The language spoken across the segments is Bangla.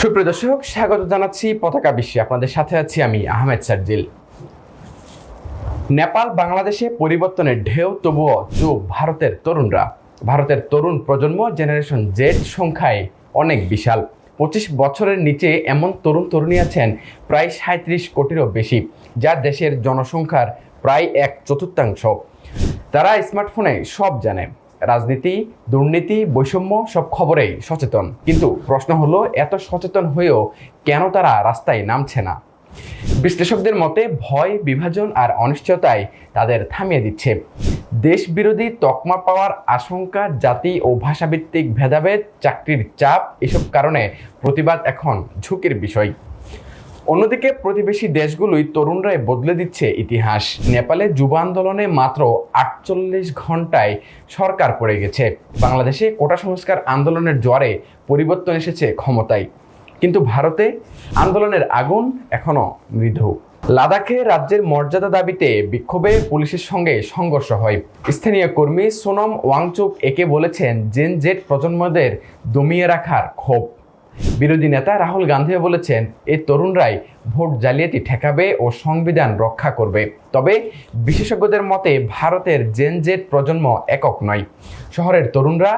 সুপ্রিয় দর্শক, স্বাগত জানাচ্ছি পতাকা বিশ্বে। আপনাদের সাথে আছি আমি আহমেদ সার্জিল নেপাল বাংলাদেশে পরিবর্তনের ঢেউ, তবুও চুপ ভারতের তরুণরা। ভারতের তরুণ প্রজন্ম, জেনারেশন জেড সংখ্যায় অনেক বিশাল। পঁচিশ বছরের নিচে এমন তরুণ তরুণী আছেন, প্রায় সাঁত্রিশ কোটিরও বেশি, যা দেশের জনসংখ্যার প্রায় এক চতুর্থাংশ। তারা স্মার্টফোনে সব জানে। রাজনীতি, দুর্নীতি, বৈষম্য, সব খবরেই সচেতন। কিন্তু প্রশ্ন হলো, এত সচেতন হয়েও কেন তারা রাস্তায় নামছে না? বিশ্লেষকদের মতে, ভয়, বিভাজন আর অনিশ্চয়তায় তাদের থামিয়ে দিচ্ছে। দেশ বিরোধী তকমা পাওয়ার আশঙ্কা, জাতি ও ভাষাভিত্তিক ভেদাভেদ, চাকরির চাপ, এসব কারণে প্রতিবাদ এখন ঝুঁকির বিষয়। অন্যদিকে প্রতিবেশী দেশগুলোই তরুণরাই বদলে দিচ্ছে ইতিহাস। নেপালে যুব আন্দোলনে মাত্র আটচল্লিশ ঘন্টায় সরকার পড়ে গেছে। বাংলাদেশে কোটা সংস্কার আন্দোলনের জ্বরে পরিবর্তন এসেছে ক্ষমতায়। কিন্তু ভারতে আন্দোলনের আগুন এখনও মৃদু। লাদাখে রাজ্যের মর্যাদা দাবিতে বিক্ষোভে পুলিশের সঙ্গে সংঘর্ষ হয়। স্থানীয় কর্মী সোনম ওয়াংচুক একে বলেছেন জেন জেট প্রজন্মদের দমিয়ে রাখার ক্ষোভ। বিরোধী নেতা রাহুল গান্ধীও বলেছেন, এই তরুণরাই ভোট জালিয়াতি ঠেকাবে ও সংবিধান রক্ষা করবে। তবে বিশেষজ্ঞদের মতে ভারতের জেন জেড প্রজন্ম একক নয়। শহরের তরুণরা,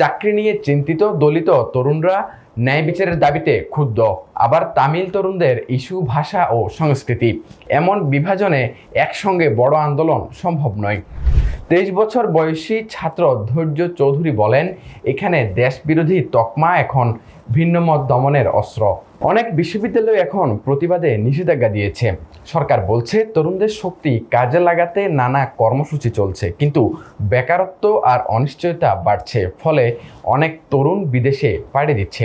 চাকরি নিয়ে চিন্তিত দলিত তরুণরা ন্যায় বিচারের দাবিতে ক্ষুব্ধ। আবার তামিল তরুণদের ইস্যু ভাষা ও সংস্কৃতি। এমন বিভাজনে একসঙ্গে বড় আন্দোলন সম্ভব নয়। তেইশ বছর বয়সী ছাত্র ধৈর্য চৌধুরী বলেন, এখানে দেশবিরোধী তকমা এখন ভিন্নমত দমনের অস্ত্র। অনেক বিশ্ববিদ্যালয় এখন প্রতিবাদে নিষেধাজ্ঞা দিয়েছে। সরকার বলছে, তরুণদের শক্তি কাজে লাগাতে নানা কর্মসূচি চলছে, কিন্তু বেকারত্ব আর অনিশ্চয়তা বাড়ছে, ফলে অনেক তরুণ বিদেশে পাড়ি দিচ্ছে।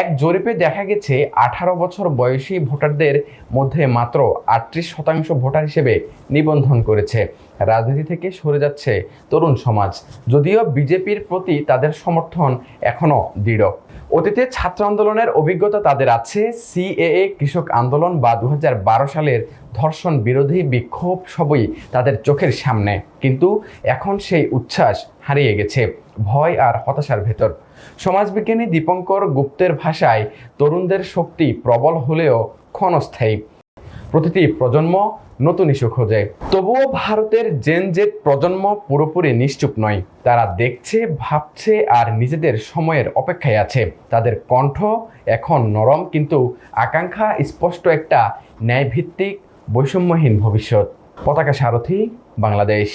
এক জরিপে দেখা গেছে, আঠারো বছর বয়সী ভোটারদের মধ্যে মাত্র আটত্রিশ শতাংশ ভোটার হিসেবে নিবন্ধন করেছে। রাজনীতি থেকে সরে যাচ্ছে তরুণ সমাজ। যদিও বিজেপির প্রতি তাদের সমর্থন এখনও দৃঢ়। অতীতে ছাত্র আন্দোলনের অভিজ্ঞতা তাদের আছে। সিএএ কৃষক আন্দোলন বা দু হাজার বারো সালের ধর্ষণ বিরোধী বিক্ষোভ সবই তাদের চোখের সামনে। কিন্তু এখন সেই উচ্ছ্বাস হারিয়ে গেছে, ভয় আর হতাশার ভেতর। সমাজবিজ্ঞানী দীপঙ্কর গুপ্তের ভাষায়, তরুণদের শক্তি প্রবল হলেও ক্ষণস্থায়ী। প্রতিটি প্রজন্ম নতুন ইস্যু খোঁজে। তবুও ভারতের জেন জেড প্রজন্ম পুরোপুরি নিশ্চুপ নয়। তারা দেখছে, ভাবছে আর নিজেদের সময়ের অপেক্ষায় আছে। তাদের কণ্ঠ এখন নরম কিন্তু আকাঙ্ক্ষা স্পষ্ট একটা ন্যায়ভিত্তিক বৈষম্যহীন ভবিষ্যৎ। পতাকা সারথি, বাংলাদেশ।